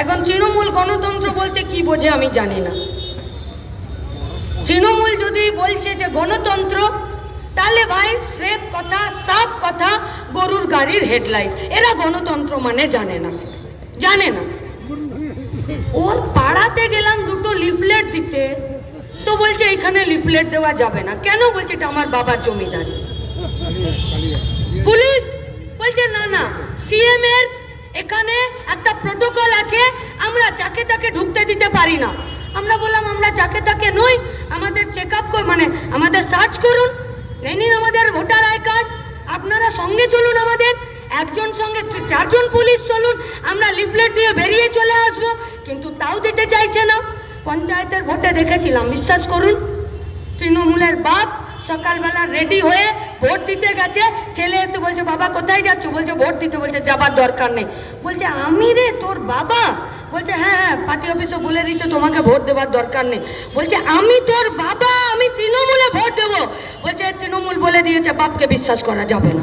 এখন তৃণমূল গণতন্ত্র বলতে কি বোঝে আমি জানি না। তৃণমূল যদি বলছে যে গণতন্ত্র, তাহলে ভাই স্রেফ কথা, সাফ কথা, গরুর গাড়ির হেডলাইট। এরা গণতন্ত্র মানে জানে না। জানে না। ওর পাড়াতে গেলাম দুটো লিফলেট দিতে। তো বলছে এখানে লিফলেট দেওয়া যাবে না। কেন বলছে, এটা আমার বাবার জমিদারি। পুলিশ বলছে না না সিএম এর এখানে একটা প্রোটোকল আছে, আমরা যাকে তাকে ঢুকতে দিতে পারি না। আমরা বললাম, আমরা যাকে তাকে নই, আমাদের চেক আপ মানে আমাদের সার্চ করুন। নিন আমাদের ভোটার আই কার্ড, আপনারা সঙ্গে চলুন আমাদের, একজন সঙ্গে চারজন পুলিশ চলুন, আমরা লিফলেট দিয়ে বেরিয়ে চলে আসব। কিন্তু তাও দিতে চাইছে না। পঞ্চায়েতের ভোটে দেখেছিলাম, বিশ্বাস করুন, তৃণমূলের বাপ সকালবেলা রেডি হয়ে ভোট দিতে গেছে। ছেলে এসে বলছে, বাবা, কোথায় যাচ্ছ? বলছে, ভোট দিতে। বলছে, যাবার দরকার নেই। বলছে, আমি রে, তোর বাবা? বলছে হ্যাঁ হ্যাঁ পার্টি অফিসে বলে দিচ্ছ তোমাকে ভোট দেওয়ার দরকার নেই। বলছে, আমি তোর বাবা, আমি তৃণমূলে ভোট দেবো। বলছে, তৃণমূল বলে দিয়েছে, বাপকে বিশ্বাস করা যাবে না।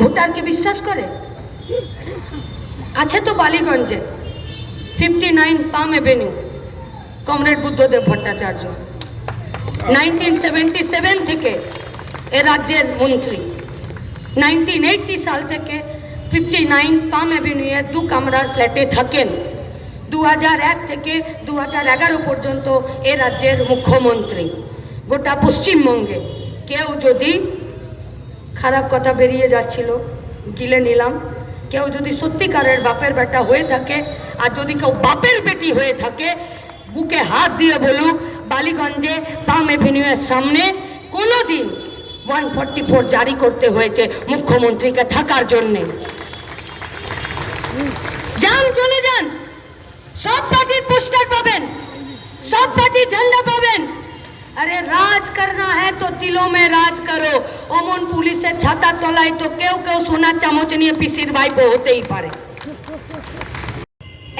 ভোটার কি বিশ্বাস করে? আছে তো বালিগঞ্জে fifty nine Palm Avenue comrade Buddhadeb Bhattacharya. Nineteen seventy seven থেকে এ রাজ্যের মন্ত্রী। নাইনটিন এইটটি সাল থেকে ফিফটি নাইন পাম অ্যাভিনিউয়ের দু কামরার ফ্ল্যাটে থাকেন। দু এক থেকে দু এগারো পর্যন্ত এ রাজ্যের মুখ্যমন্ত্রী। গোটা পশ্চিমবঙ্গে কেউ যদি খারাপ কথা বেরিয়ে যাচ্ছিল, গিলে নিলাম। কেউ যদি সত্যিকারের বাপের বেটা হয়ে থাকে, আর যদি কেউ বাপের বেটি হয়ে থাকে বুকে হাত দিয়ে বলুক, বালিগঞ্জে পাম এভিনিউয়ের সামনে কোনো দিন ওয়ান ফর্টি ফোর জারি করতে হয়েছে মুখ্যমন্ত্রীকে থাকার জন্যে। যান, চলে যান। সব পার্টির পোস্টার পাবেন। সব পার্টির ঝান্ডা পাবেন। আরে রাজ করনা হ্যাঁ তো তিলো মে রাজ করো। অমন পুলিশের ছাতার তলায় তো কেউ কেউ সোনার চামচ নিয়ে পিসির ভাইপো হতেই পারে।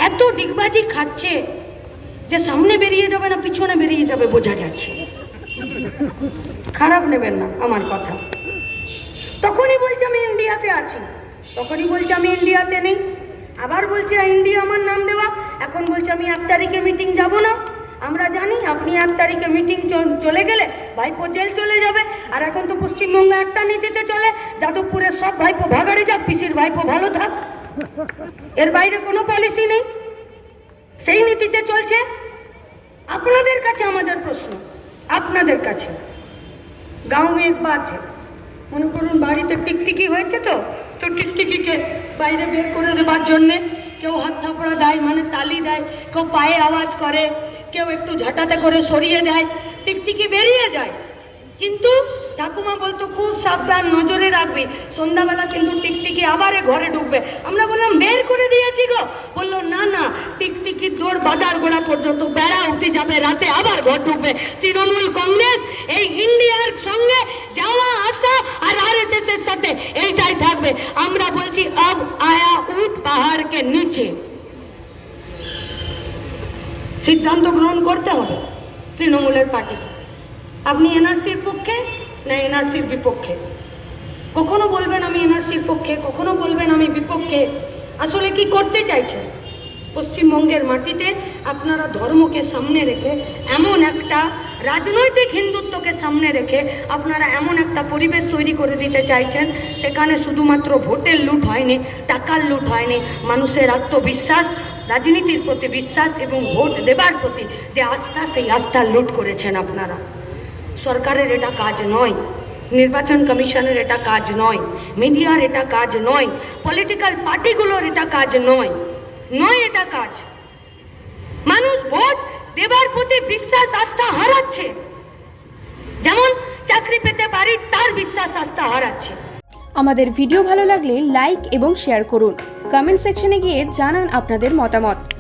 এত ডিগবাজি খাচ্ছে। যে সামনে বেরিয়ে যাবে না, পিছনে বেরিয়ে যাবে বোঝা যাচ্ছে। খারাপ নেবেন না আমার কথা। তখনই বলছে, আমি ইন্ডিয়াতে আছি। তখনই বলছে, আমি ইন্ডিয়াতে নেই। আবার বলছে ইন্ডিয়া আমার নাম দেওয়া। এখন বলছে, আমি এক তারিখে মিটিং যাব না। আমরা জানি আপনি এক তারিখে মিটিং চলে গেলে ভাইপো জেল চলে যাবে। আর এখন তো পশ্চিমবঙ্গে একটা নীতিতে চলে। যাদবপুরের সব ভাইপো ভাগাড়ে যাক, পিসির ভাইপো ভালো থাক। এর বাইরে কোনো পলিসি নেই। সেই নীতিতে চলছে। আপনাদের কাছে আমাদের প্রশ্ন। আপনাদের কাছে। গাঁও মেয়ে বাত মনে করুন বাড়িতে টিকটিকি হয়েছে তো তো টিকটিকিকে বাইরে বের করে দেবার জন্যে কেউ হাত থাপড়া দেয় মানে তালি দেয়, কেউ পায়ে আওয়াজ করে, কেউ একটু ঝাঁটাতে করে সরিয়ে দেয়, টিকটিকি বেরিয়ে যায়। কিন্তু ঠাকুমা বলতো, খুব সাবধান, নজরে রাখবি। সন্ধ্যাবেলা কিন্তু টিকটিকি আবার ঘরে ঢুকবে। আমরা বললাম, বের করে দিয়েছি গো। বলল, না না, টিকটিকি দৌড় বাজার গোড়া পর্যন্ত বেড়া উঠে যাবে, রাতে আবার ঘর ঢুকবে। তৃণমূল কংগ্রেস, এই ইন্ডিয়ার সঙ্গে যাওয়া, আসা আর আর এর সাথে এইটাই থাকবে। আমরা বলছি, আব আয়া উঠ পাহাড়কে নিচে। সিদ্ধান্ত গ্রহণ করতে হবে তৃণমূলের পার্টি আপনি এনআরসির পক্ষে না এনআরসির বিপক্ষে? কখনো বলবেন আমি এনআরসির পক্ষে, কখনো বলবেন আমি বিপক্ষে? আসলে কি করতে চাইছেন? পশ্চিমবঙ্গের মাটিতে আপনারা ধর্মকে সামনে রেখে, এমন একটা রাজনৈতিক হিন্দুত্বকে সামনে রেখে আপনারা এমন একটা পরিবেশ তৈরি করে দিতে চাইছেন, সেখানে শুধুমাত্র ভোটের লুট হয়নি, টাকার লুট হয়নি, মানুষের আত্মবিশ্বাস, রাজনীতির প্রতি বিশ্বাস এবং ভোট দেবার প্রতি যে আস্থা, সেই আস্থা লুট করেছেন আপনারা। সরকারের এটা কাজ নয়, নির্বাচন কমিশনের এটা কাজ নয়, মিডিয়ার এটা কাজ নয় পলিটিক্যাল পার্টিগুলোর এটা কাজ নয় নয় এটা কাজ। মানুষ ভোট দেবার প্রতি বিশ্বাস, আস্থা হারাচ্ছে। যেমন চাকরি পেতে পারি, তার বিশ্বাস, আস্থা হারাচ্ছে। আমাদের ভিডিও ভালো লাগলে লাইক এবং শেয়ার করুন। কমেন্ট সেকশনে গিয়ে জানান আপনাদের মতামত।